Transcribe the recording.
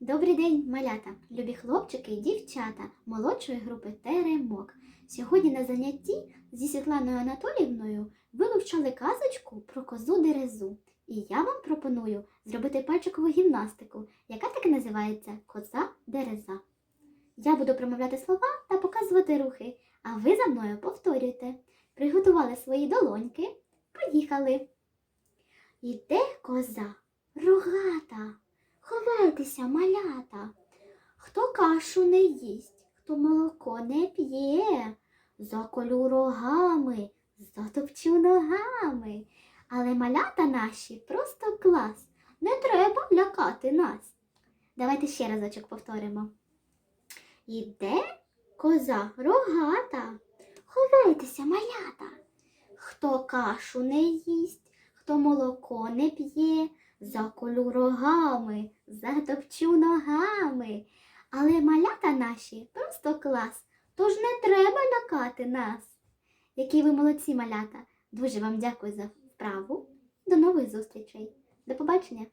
Добрий день, малята, любі хлопчики і дівчата молодшої групи Теремок. Сьогодні на занятті зі Світланою Анатоліївною ви вивчали казочку про козу Дерезу. І я вам пропоную зробити пальчикову гімнастику, яка так і називається Коза Дереза. Я буду промовляти слова та показувати рухи, а ви за мною повторюйте. Приготували свої долоньки. Поїхали. Іде коза, рогата. Ховайтеся, малята. Хто кашу не їсть, хто молоко не п'є, заколю рогами, затопчу ногами. Але малята наші просто клас. Не треба лякати нас. Давайте ще разочок повторимо. Іде коза рогата. Ховайтеся, малята. Хто кашу не їсть, хто молоко не п'є, заколю рогами, затопчу ногами. Але малята наші просто клас, тож не треба лякати нас. Які ви молодці, малята! Дуже вам дякую за вправу. До нових зустрічей. До побачення!